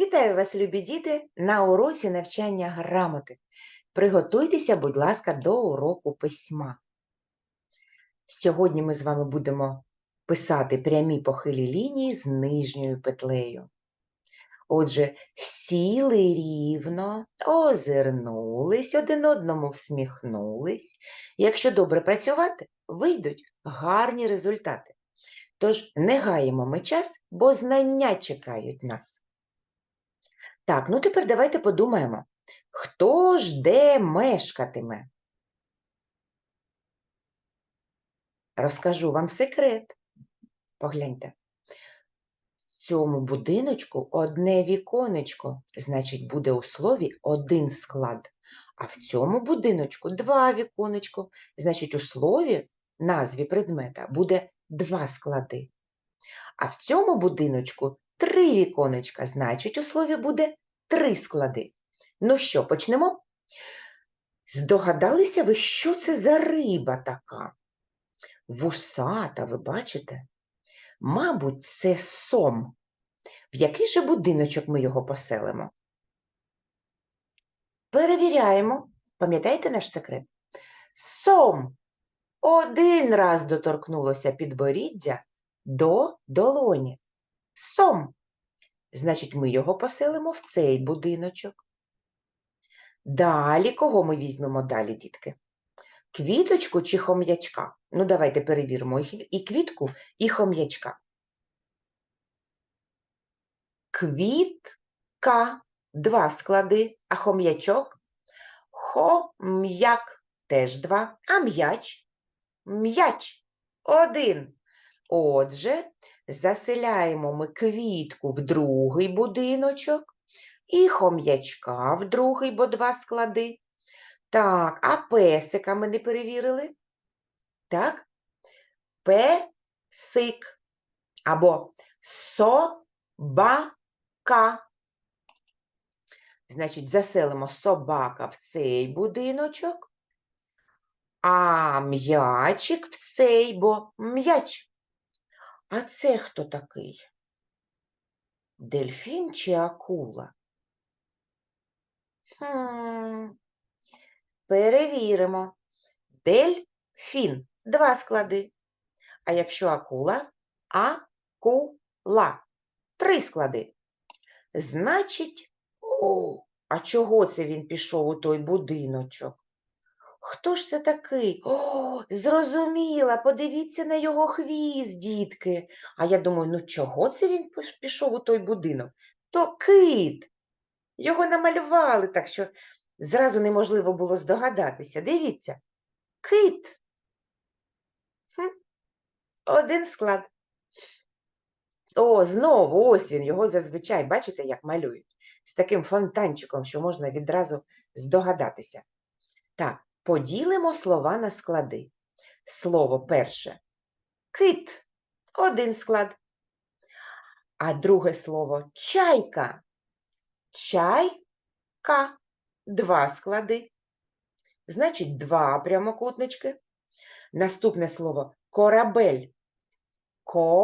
Вітаю вас, любі діти, на уроці навчання грамоти. Приготуйтеся, будь ласка, до уроку письма. Сьогодні ми з вами будемо писати прямі похилі лінії з нижньою петлею. Отже, сіли рівно, озирнулись, один одному всміхнулись. Якщо добре працювати, вийдуть гарні результати. Тож не гаємо ми час, бо знання чекають нас. Так, ну тепер давайте подумаємо, хто ж де мешкатиме? Розкажу вам секрет. Погляньте. В цьому будиночку одне віконечко, значить, буде у слові один склад. А в цьому будиночку два віконечко, значить, у слові, назві предмета, буде два склади. А в цьому будиночку три віконечка, значить, у слові буде три склади. Ну що, почнемо? Здогадалися ви, що це за риба така? Вусата, ви бачите? Мабуть, це сом. В який же будиночок ми його поселимо? Перевіряємо. Пам'ятаєте наш секрет? Сом один раз доторкнулося підборіддя до долоні. Сом. Значить, ми його поселимо в цей будиночок. Далі, кого ми візьмемо далі, дітки? Квіточку чи хом'ячка? Ну, давайте перевіримо і квітку, і хом'ячка. Квітка два склади, а хом'ячок хом'як теж два, а м'яч м'яч один. Отже, заселяємо ми квітку в другий будиночок і хом'ячка в другий, бо два склади. Так, а песика ми не перевірили? Так? Песик або собака. Значить, заселимо собака в цей будиночок, а м'ячик в цей, бо м'яч. А це хто такий? Дельфін чи акула? Хм. Перевіримо. Дельфін. Два склади. А якщо акула? Акула. Три склади. Значить, о, а чого це він пішов у той будиночок? Хто ж це такий? О, зрозуміла, подивіться на його хвіст, дітки. А я думаю, ну чого це він пішов у той будинок? То кит. Його намалювали так, що зразу неможливо було здогадатися. Дивіться, кит. Хм. Один склад. О, знову ось він, його зазвичай, бачите, як малюють? З таким фонтанчиком, що можна відразу здогадатися. Так, Поділимо слова на склади. Слово перше кит один склад. А друге слово чайка. Чайка два склади. Значить, два прямокутнички. Наступне слово корабель. Корабель.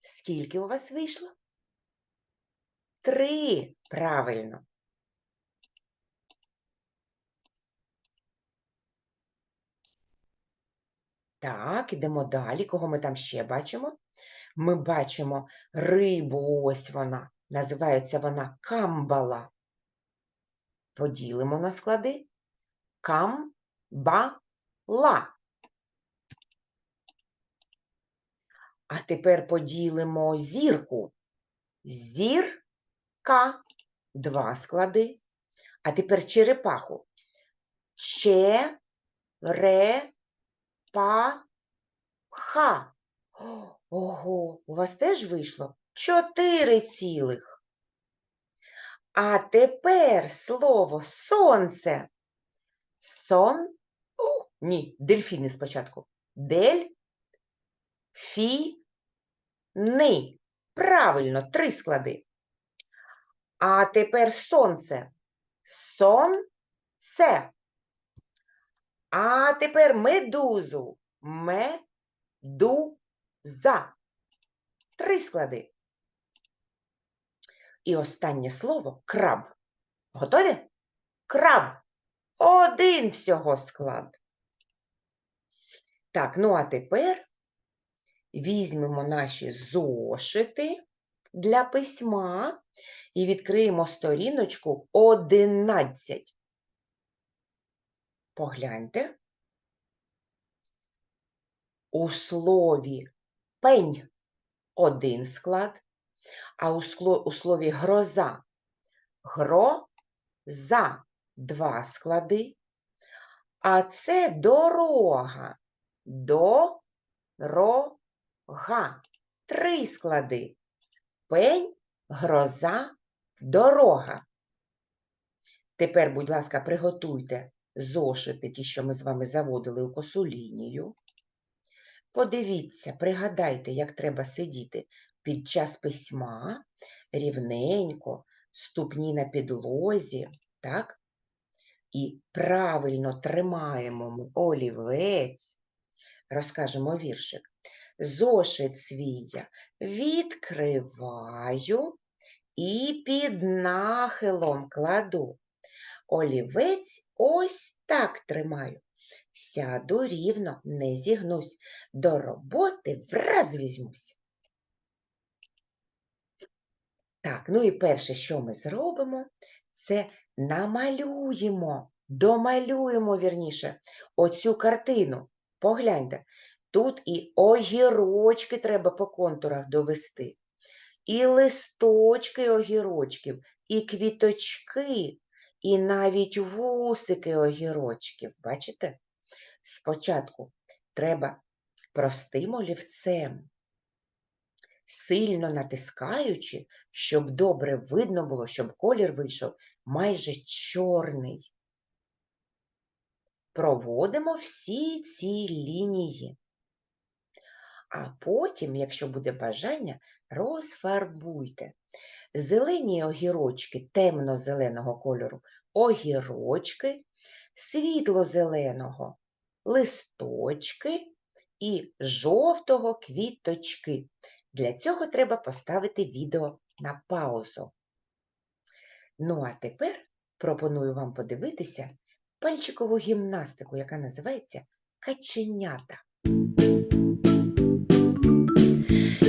Скільки у вас вийшло? Три. Правильно. Так, ідемо далі. Кого ми там ще бачимо? Ми бачимо рибу, ось вона. Називається вона камбала. Поділимо на склади. Камбала. А тепер поділимо зірку. Зірка. Два склади. А тепер черепаху. Че, па, ха. Ого, у вас теж вийшло чотири цілих. А тепер слово сонце. Сон. О, ні, дельфіни спочатку. Дель. Фі. Ни. Правильно, три склади. А тепер сонце. Сон. Се. А тепер медузу. Медуза. Три склади. І останнє слово краб. Готові? Краб. Один всього склад. Так, ну а тепер візьмемо наші зошити для письма і відкриємо сторіночку 11. Погляньте. У слові пень один склад, а у, слові гроза гроза два склади, а це дорога. Дорога. Три склади. Пень, гроза, дорога. Тепер, будь ласка, приготуйте зошити, ті, що ми з вами заводили у косу лінію. Подивіться, пригадайте, як треба сидіти під час письма, рівненько, ступні на підлозі, так? І правильно тримаємо ми олівець, розкажемо віршик. Зошит свій я відкриваю і під нахилом кладу. Олівець ось так тримаю. Сяду рівно, не зігнусь, до роботи враз візьмусь. Так, ну і перше, що ми зробимо, це намалюємо, домалюємо, вірніше, оцю картину. Погляньте, тут і огірочки треба по контурах довести, і листочки огірочків, і квіточки, і навіть вусики огірочків. Бачите? Спочатку треба простим олівцем, сильно натискаючи, щоб добре видно було, щоб колір вийшов майже чорний. Проводимо всі ці лінії. А потім, якщо буде бажання, розфарбуйте. Зелені огірочки темно-зеленого кольору огірочки, світло-зеленого листочки і жовтого квіточки. Для цього треба поставити відео на паузу. Ну, а тепер пропоную вам подивитися пальчикову гімнастику, яка називається каченята.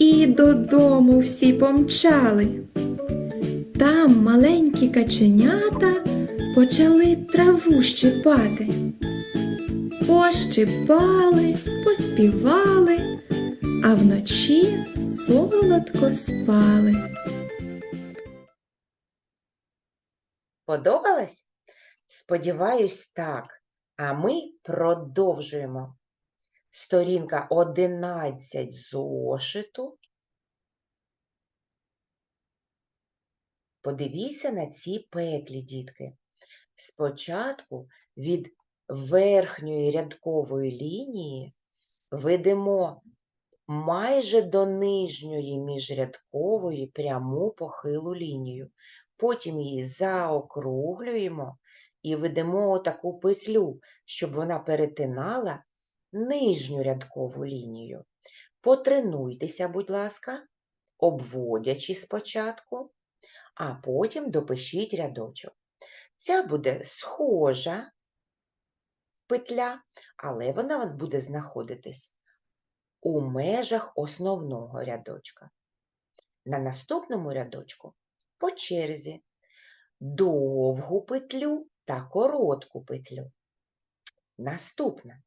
і додому всі помчали. Там маленькі каченята почали траву щипати. Пощипали, поспівали, а вночі солодко спали. Подобалось? Сподіваюсь, так. А ми продовжуємо. Сторінка 11 зошиту. Подивіться на ці петлі, дітки. Спочатку від верхньої рядкової лінії ведемо майже до нижньої міжрядкової пряму похилу лінію. Потім її заокруглюємо і ведемо таку петлю, щоб вона перетинала нижню рядкову лінію. Потренуйтеся, будь ласка, обводячи спочатку, а потім допишіть рядочок. Ця буде схожа петля, але вона буде знаходитись у межах основного рядочка. На наступному рядочку по черзі довгу петлю та коротку петлю. Наступна.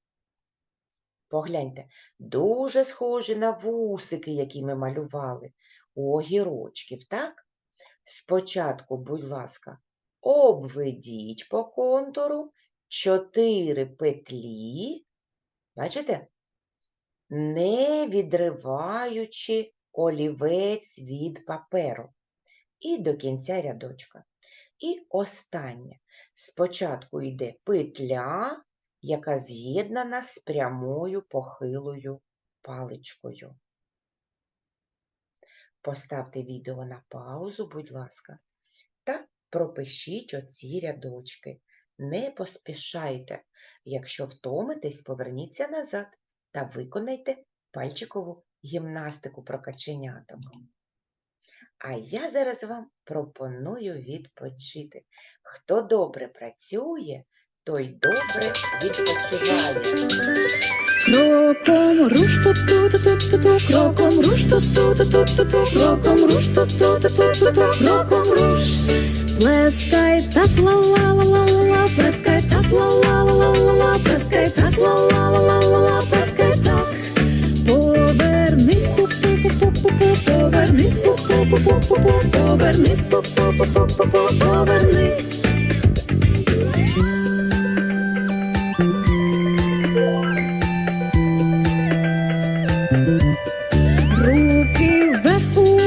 Погляньте, дуже схожі на вусики, які ми малювали у огірочків, так? Спочатку, будь ласка, обведіть по контуру чотири петлі, бачите? Не відриваючи олівець від паперу. І до кінця рядочка. І останнє. Спочатку йде петля, яка з'єднана з прямою похилою паличкою. Поставте відео на паузу, будь ласка, та пропишіть оці рядочки. Не поспішайте. Якщо втомитесь, поверніться назад та виконайте пальчикову гімнастику прокаченяток. А я зараз вам пропоную відпочити. Хто добре працює, той добре відпочиває. Кроком руш ту ту ту ту ту кроком руш ту ту ту ту ту кроком руш ту ту ту ту ту кроком руш. Плескай так ла ла ла ла ла плескай так ла ла ла ла ла плескай так ла ла ла ла ла ла плескай так. Повернись пу пу пу пу пу пу повернись пу пу пу пу пу пу повернись пу пу пу пу пу повернись. Руки вверху,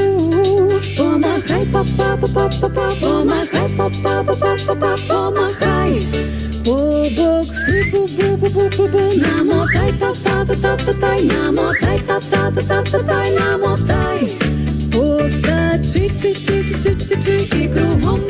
помахай, па-па, па-па, па-па, помахай, па-па, па-па, па-па, помахай. Побокси, бу-бу-бу-бу-бу, намотай, та-та-та-та-та-тай, намотай, та-та-та-та-та-тай, намотай. Поскачи, чи-чи-чи-чи-чи-чи, і кругом,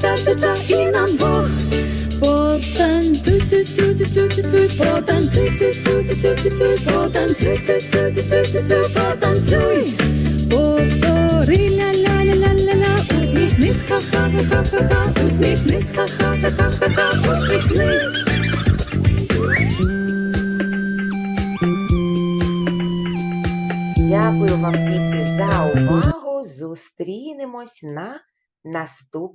ча-ча-ча-ча-ча-ча, і на двох. Потанцюй, цю цю цю цю цю цю потанцюй, цю цю цю цю цю цю потанцюй, цю цю цю цю цю цю потанцюй. Повтори ля-ля-ля-ля-ля-ля, усміхнись, ха-ха-ха-ха-ха, усміхнись, ха-ха-ха-ха-ха, усміхнись. Дякую вам, дітки, за увагу. Зустрінемось на наступному.